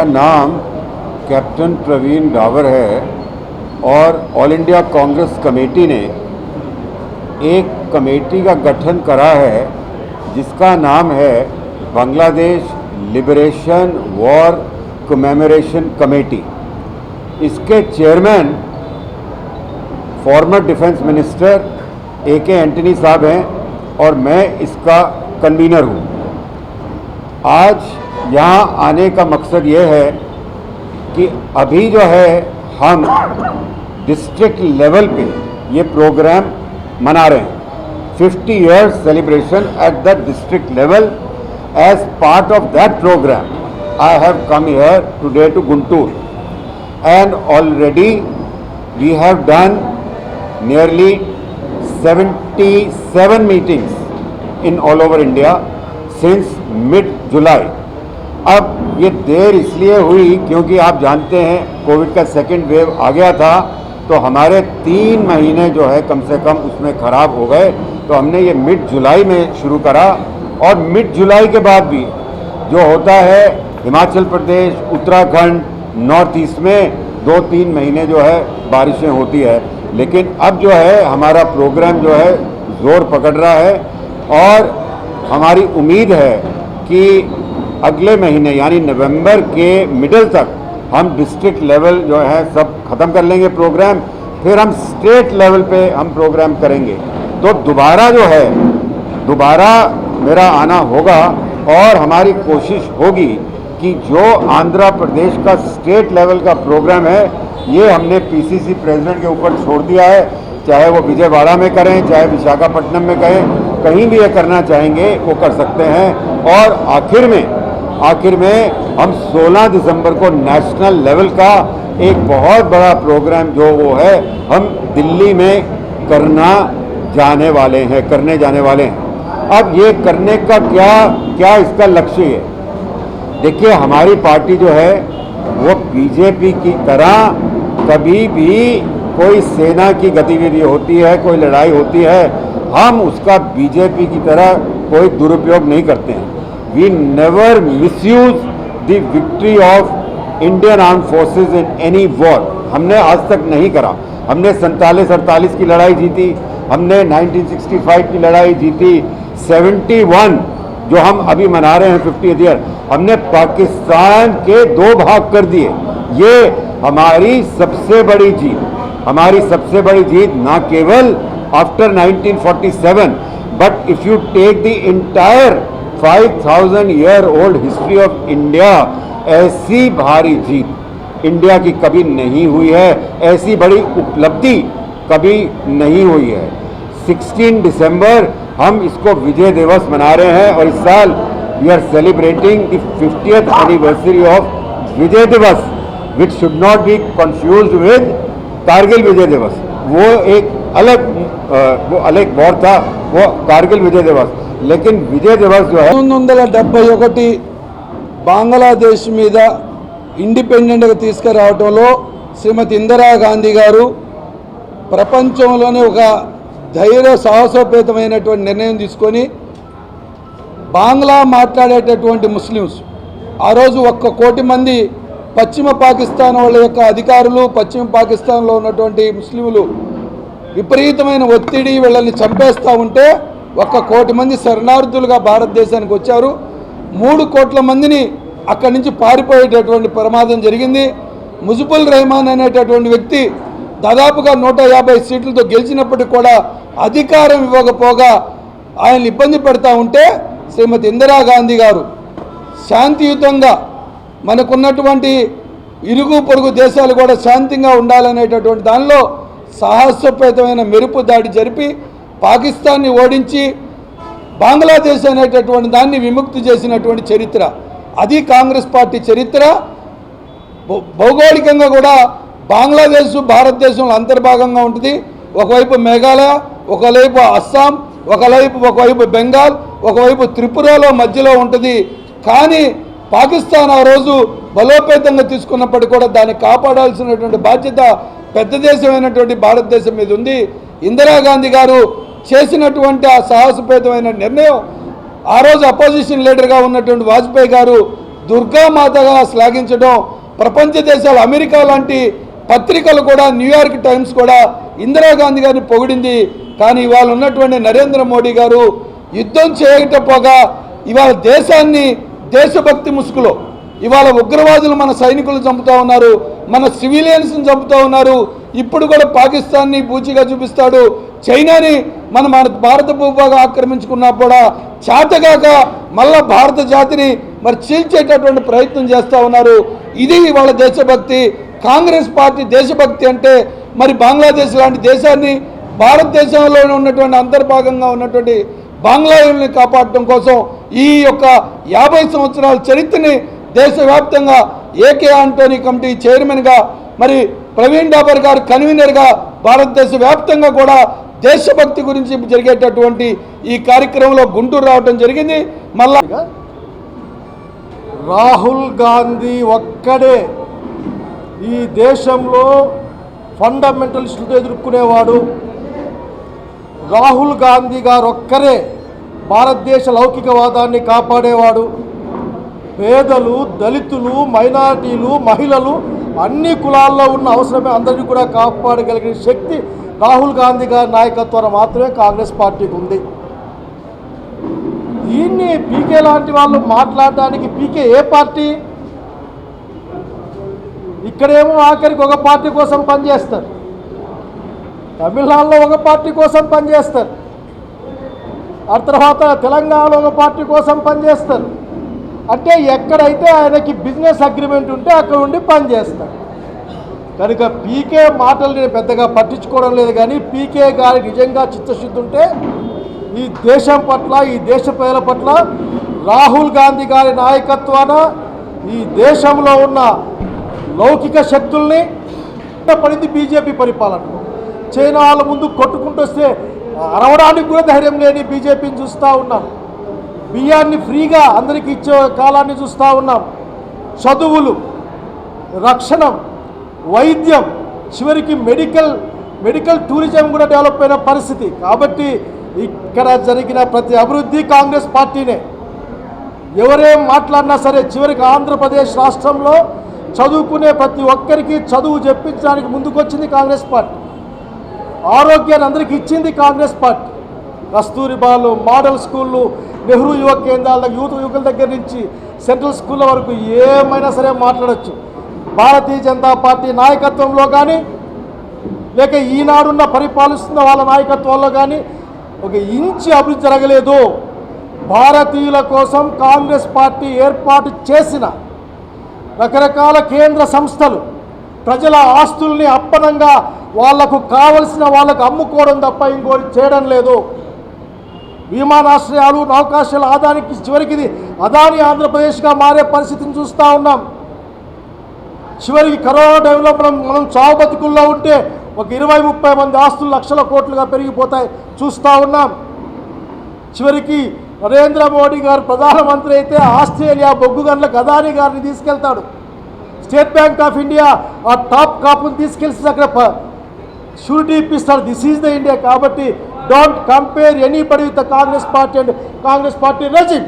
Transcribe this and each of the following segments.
मेरा नाम कैप्टन प्रवीण डावर है और ऑल इंडिया कांग्रेस कमेटी ने एक कमेटी का गठन करा है, जिसका नाम है Bangladesh liberation war commemoration committee. इसके chairman former defence minister A K Antony साहब हैं और मैं इसका कन्वीनर हूँ। आज यहाँ आने का मकसद ये है कि अभी जो है हम डिस्ट्रिक्ट लेवल पे ये प्रोग्राम मना रहे हैं 50 years celebration at the district level as part of that programme I have come here today to Guntur and already we have done nearly 77 meetings in all over India since mid July. अब ये देर इसलिए हुई क्योंकि आप जानते हैं, Covid का second wave आ गया था तो हमारे तीन महीने जो है कम से कम उसमें ख़राब हो गए। तो हमने ये मिड जुलाई में शुरू करा और मिड जुलाई के बाद भी जो होता है, हिमाचल प्रदेश, उत्तराखंड नॉर्थ ईस्ट में दो तीन महीने जो है बारिशें होती है। लेकिन अब जो है, हमारा प्रोग्राम जो है ज़ोर पकड़ रहा है और हमारी उम्मीद है कि अगले महीने, यानी नवंबर के मिडल तक, हम डिस्ट्रिक्ट लेवल जो है, सब ख़त्म कर लेंगे प्रोग्राम फिर हम स्टेट लेवल पे हम प्रोग्राम करेंगे। तो दोबारा जो है, दोबारा मेरा आना होगा और हमारी कोशिश होगी कि जो आंध्र प्रदेश का स्टेट लेवल का प्रोग्राम है, ये हमने पीसीसी प्रेसिडेंट के ऊपर छोड़ दिया है। चाहे वो विजयवाड़ा में करें, चाहे विशाखापट्टनम में करें, कहीं भी ये करना चाहेंगे, वो कर सकते हैं। और आखिर में आखिर में हम 16 दिसंबर को नेशनल लेवल का एक बहुत बड़ा प्रोग्राम जो वो है, हम दिल्ली में करना जाने वाले हैं, करने जाने वाले हैं। अब ये करने का क्या क्या इसका लक्ष्य है? देखिए, हमारी पार्टी जो है, वो बीजेपी की तरह कभी भी कोई सेना की गतिविधि होती है, कोई लड़ाई होती है, हम उसका बीजेपी की तरह कोई दुरुपयोग नहीं करते हैं। We never misuse the victory of Indian arm forces in any war हमने आज तक नहीं करा। हमने सैंतालीस अड़तालीस की लड़ाई जीती। हमने 1965 की लड़ाई जीती। 71 जो हम अभी मना रहे हैं फिफ्टी ईयर, हमने पाकिस्तान के दो भाग कर दिए। ये हमारी सबसे बड़ी जीत। हमारी सबसे बड़ी जीत ना केवल after 1947 but if you take the entire 5000 year old history of India ऐसी भारी जीत इंडिया की कभी नहीं हुई है, ऐसी बड़ी उपलब्धि कभी नहीं हुई है। 16 दिसंबर हम इसको विजय दिवस मना रहे हैं और इस साल we are celebrating the fiftieth anniversary of Vijay Diwas which should not be confuse with Kargil Vijay Diwas वो एक अलग अ, वो अलग वॉर था वो कारगिल विजय दिवस लेकिन विजय दिवस जो है పంతొమ్మిది వందల డెబ్బై ఒకటి బంగ్లాదేశ్ మీద ఇండిపెండెంట్గా తీసుకురావడంలో శ్రీమతి ఇందిరాగాంధీ గారు ప్రపంచంలోనే ఒక ధైర్య సాహసోపేతమైనటువంటి నిర్ణయం తీసుకొని బాంగ్లా మాట్లాడేటటువంటి ముస్లిమ్స్ ఆ రోజు ఒక్క కోటి మంది పశ్చిమ పాకిస్తాన్ వాళ్ళ యొక్క అధికారులు పశ్చిమ పాకిస్తాన్లో ఉన్నటువంటి ముస్లింలు విపరీతమైన ఒత్తిడి వీళ్ళని చంపేస్తూ ఉంటే ఒక్క కోటి మంది శరణార్థులుగా భారతదేశానికి వచ్చారు. మూడు కోట్ల మందిని అక్కడి నుంచి పారిపోయేటటువంటి ప్రమాదం జరిగింది. ముజుబుల్ రెహమాన్ అనేటటువంటి వ్యక్తి దాదాపుగా నూట యాభై సీట్లతో గెలిచినప్పటికీ కూడా అధికారం ఇవ్వకపోగా ఆయన ఇబ్బంది పెడతా ఉంటే శ్రీమతి ఇందిరాగాంధీ గారు శాంతియుతంగా మనకున్నటువంటి ఇరుగు పొరుగు దేశాలు కూడా శాంతిగా ఉండాలనేటటువంటి దానిలో సాహసోపేతమైన మెరుపు దాడి జరిపి పాకిస్తాన్ని ఓడించి బంగ్లాదేశ్ అనేటటువంటి దాన్ని విముక్తి చేసినటువంటి చరిత్ర. అది కాంగ్రెస్ పార్టీ చరిత్ర. భౌ- భౌగోళికంగా కూడా బంగ్లాదేశ్ భారతదేశంలో అంతర్భాగంగా ఉంటుంది. ఒకవైపు మేఘాలయ ఒకవైపు అస్సాం ఒకవైపు ఒకవైపు బెంగాల్ ఒకవైపు త్రిపురలో మధ్యలో ఉంటుంది. కానీ పాకిస్తాన్ ఆ రోజు బలోపేతంగా తీసుకున్నప్పటికీ కూడా దాన్ని కాపాడాల్సినటువంటి బాధ్యత పెద్ద దేశమైనటువంటి భారతదేశం మీద ఉంది. ఇందిరాగాంధీ గారు చేసినటువంటి ఆ సాహసపేతమైన నిర్ణయం ఆ రోజు అపోజిషన్ లీడర్గా ఉన్నటువంటి వాజ్పేయి గారు దుర్గామాతగా శ్లాఘించడం ప్రపంచ దేశాలు అమెరికా లాంటి పత్రికలు కూడా న్యూయార్క్ టైమ్స్ కూడా ఇందిరాగాంధీ గారిని పొగిడింది. కానీ ఇవాళ ఉన్నటువంటి నరేంద్ర మోడీ గారు యుద్ధం చేయకపోగా ఇవాళ దేశాన్ని దేశభక్తి ముసుగులో ఇవాళ ఉగ్రవాదులు మన సైనికులు చంపుతా ఉన్నారు. మన సివిలియన్స్ని చంపుతా ఉన్నారు. ఇప్పుడు కూడా పాకిస్తాన్ని బూచిగా చూపిస్తాడు. చైనాని మన మన భారత భూభాగం ఆక్రమించుకున్నా కూడా చేతగాక మళ్ళా భారత జాతిని మరి చీల్చేటటువంటి ప్రయత్నం చేస్తూ ఉన్నారు. ఇది వాళ్ళ దేశభక్తి. కాంగ్రెస్ పార్టీ దేశభక్తి అంటే మరి బంగ్లాదేశ్ లాంటి దేశాన్ని భారతదేశంలో ఉన్నటువంటి అంతర్భాగంగా ఉన్నటువంటి బంగ్లాదేశ్ని కాపాడటం కోసం ఈ యొక్క యాభై సంవత్సరాల చరిత్రని దేశవ్యాప్తంగా ఏకే ఆంటోనీ కమిటీ చైర్మన్గా మరి ప్రవీణ్ డాబర్ గారు కన్వీనర్గా భారతదేశ వ్యాప్తంగా కూడా దేశభక్తి గురించి జరిగేటటువంటి ఈ కార్యక్రమంలో గుంటూరు రావడం జరిగింది. మళ్ళా రాహుల్ గాంధీ ఒక్కడే ఈ దేశంలో ఫండమెంటలిస్టులతో ఎదుర్కొనేవాడు. రాహుల్ గాంధీ గారు ఒక్కరే భారతదేశ లౌకికవాదాన్ని కాపాడేవాడు. పేదలు దళితులు మైనారిటీలు మహిళలు అన్ని కులాల్లో ఉన్న అవసరమే అందరినీ కూడా కాపాడగలిగిన శక్తి రాహుల్ గాంధీ గారి నాయకత్వం మాత్రమే కాంగ్రెస్ పార్టీకి ఉంది. దీన్ని పీకే లాంటి వాళ్ళు మాట్లాడడానికి పీకే ఏ పార్టీ? ఇక్కడేమో ఆఖరికి ఒక పార్టీ కోసం పనిచేస్తారు. తమిళనాడులో ఒక పార్టీ కోసం పనిచేస్తారు. ఆ తర్వాత తెలంగాణలో ఒక పార్టీ కోసం పనిచేస్తారు. అంటే ఎక్కడైతే ఆయనకి బిజినెస్ అగ్రిమెంట్ ఉంటే అక్కడ ఉండి పనిచేస్తాడు కనుక పీకే మాటలు నేను పెద్దగా పట్టించుకోవడం లేదు కానీ పీకే గారి నిజంగా చిత్తశుద్ధి ఉంటే ఈ దేశం పట్ల ఈ దేశ ప్రజల పట్ల రాహుల్ గాంధీ గారి నాయకత్వాన ఈ దేశంలో ఉన్న లౌకిక శక్తుల్ని పడింది బీజేపీ పరిపాలన. చైనా వాళ్ళ ముందు కొట్టుకుంటూ వస్తే అరవడానికి కూడా ధైర్యం లేని బీజేపీని చూస్తూ ఉన్నాను బియ్యాన్ని ఫ్రీగా అందరికీ ఇచ్చే కాలాన్ని చూస్తూ ఉన్నాం. చదువులు రక్షణం వైద్యం చివరికి మెడికల్ మెడికల్ టూరిజం కూడా డెవలప్ అయిన పరిస్థితి. కాబట్టి ఇక్కడ జరిగిన ప్రతి అభివృద్ధి కాంగ్రెస్ పార్టీనే. ఎవరేం మాట్లాడినా సరే చివరికి ఆంధ్రప్రదేశ్ రాష్ట్రంలో చదువుకునే ప్రతి ఒక్కరికి చదువు చెప్పించడానికి ముందుకొచ్చింది కాంగ్రెస్ పార్టీ. ఆరోగ్యాన్ని అందరికీ ఇచ్చింది కాంగ్రెస్ పార్టీ. కస్తూరిబాలు మోడల్ స్కూళ్ళు నెహ్రూ యువ కేంద్రాల యూత్ యువకుల దగ్గర నుంచి సెంట్రల్ స్కూళ్ళ వరకు ఏమైనా సరే మాట్లాడచ్చు. భారతీయ జనతా పార్టీ నాయకత్వంలో కానీ లేక ఈనాడున్న పరిపాలిస్తున్న వాళ్ళ నాయకత్వంలో కానీ ఒక ఇంచి అభివృద్ధి జరగలేదు. భారతీయుల కోసం కాంగ్రెస్ పార్టీ ఏర్పాటు చేసిన రకరకాల కేంద్ర సంస్థలు ప్రజల ఆస్తుల్ని అప్పనంగా వాళ్ళకు కావలసిన వాళ్ళకు అమ్ముకోవడం తప్ప ఇంకోటి చేయడం లేదు. విమానాశ్రయాలు నౌకాశ్రయాల ఆదానికి చివరికి ఇది అదాని ఆంధ్రప్రదేశ్గా మారే పరిస్థితిని చూస్తూ ఉన్నాం. చివరికి కరోనా టైంలో మనం మనం చావు బతుకుల్లో ఉంటే ఒక ఇరవై ముప్పై మంది ఆస్తులు లక్షల కోట్లుగా పెరిగిపోతాయి చూస్తూ ఉన్నాం. చివరికి నరేంద్ర మోడీ గారు ప్రధానమంత్రి అయితే ఆస్ట్రేలియా బొగ్గు గన్ల గదాని గారిని తీసుకెళ్తాడు. స్టేట్ బ్యాంక్ ఆఫ్ ఇండియా ఆ టాప్ కాపుని తీసుకెళ్తే అక్కడ షూరిటీ ఇప్పిస్తారు దిస్ ఈజ్ ద ఇండియా కాబట్టి don't compare anybody with Congress party and Congress party regime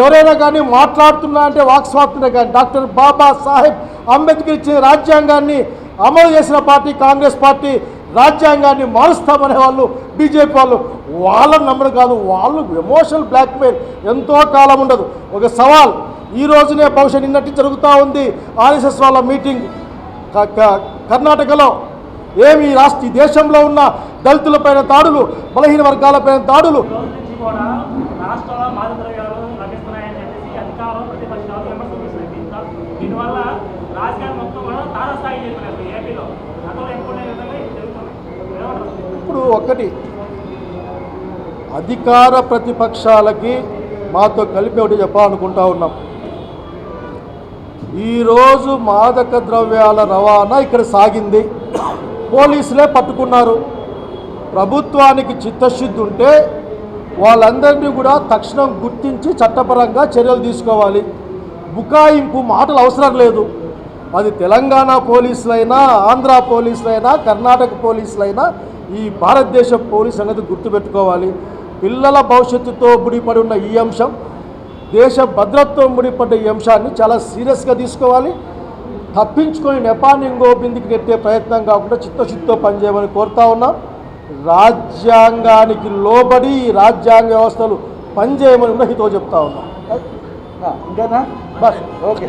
ఎవరైనా కానీ మాట్లాడుతున్నా అంటే వాక్స్వాతున్నా కానీ డాక్టర్ బాబా సాహెబ్ అంబేద్కర్ ఇచ్చిన రాజ్యాంగాన్ని అమలు చేసిన పార్టీ కాంగ్రెస్ పార్టీ రాజ్యాంగాన్ని మారుస్తామనే వాళ్ళు బీజేపీ వాళ్ళు వాళ్ళని నమ్మడం కాదు. వాళ్ళు ఎమోషనల్ బ్లాక్మెయిల్ ఎంతో కాలం ఉండదు. ఒక సవాల్ ఈ రోజునే బహుశా నిన్నటి జరుగుతూ ఉంది. ఆర్ఎస్ఎస్ వాళ్ళ మీటింగ్ కర్ణాటకలో. ఏమి రాష్ట్ర ఈ దేశంలో ఉన్న దళితులపైన దాడులు బలహీన వర్గాలపైన దాడులు. ఇప్పుడు ఒక్కటి అధికార ప్రతిపక్షాలకి మాతో కలిపి ఒకటి చెప్పాలనుకుంటా ఉన్నాం. ఈరోజు మాదక ద్రవ్యాల రవాణా ఇక్కడ సాగింది. పోలీసులే పట్టుకున్నారు. ప్రభుత్వానికి చిత్తశుద్ధి ఉంటే వాళ్ళందరినీ కూడా తక్షణం గుర్తించి చట్టపరంగా చర్యలు తీసుకోవాలి. బుకాయింపు మాటలు అవసరం లేదు. అది తెలంగాణ పోలీసులైనా ఆంధ్ర పోలీసులైనా కర్ణాటక పోలీసులైనా ఈ భారతదేశ పోలీస్ అనేది గుర్తుపెట్టుకోవాలి. పిల్లల భవిష్యత్తుతో ముడిపడి ఉన్న ఈ అంశం దేశ భద్రతతో ముడిపడ్డ ఈ అంశాన్ని చాలా సీరియస్గా తీసుకోవాలి. తప్పించుకొని నెపాన్ని ఇంకో బిందికి నెట్టే ప్రయత్నం కాకుండా చిత్తశుద్ధితో పనిచేయమని కోరుతా ఉన్నాం. రాజ్యాంగానికి లోబడి రాజ్యాంగ వ్యవస్థలు పనిచేయమని కూడా హితో చెప్తా ఉన్నాం. ఇంకేనా? బస్. ఓకే.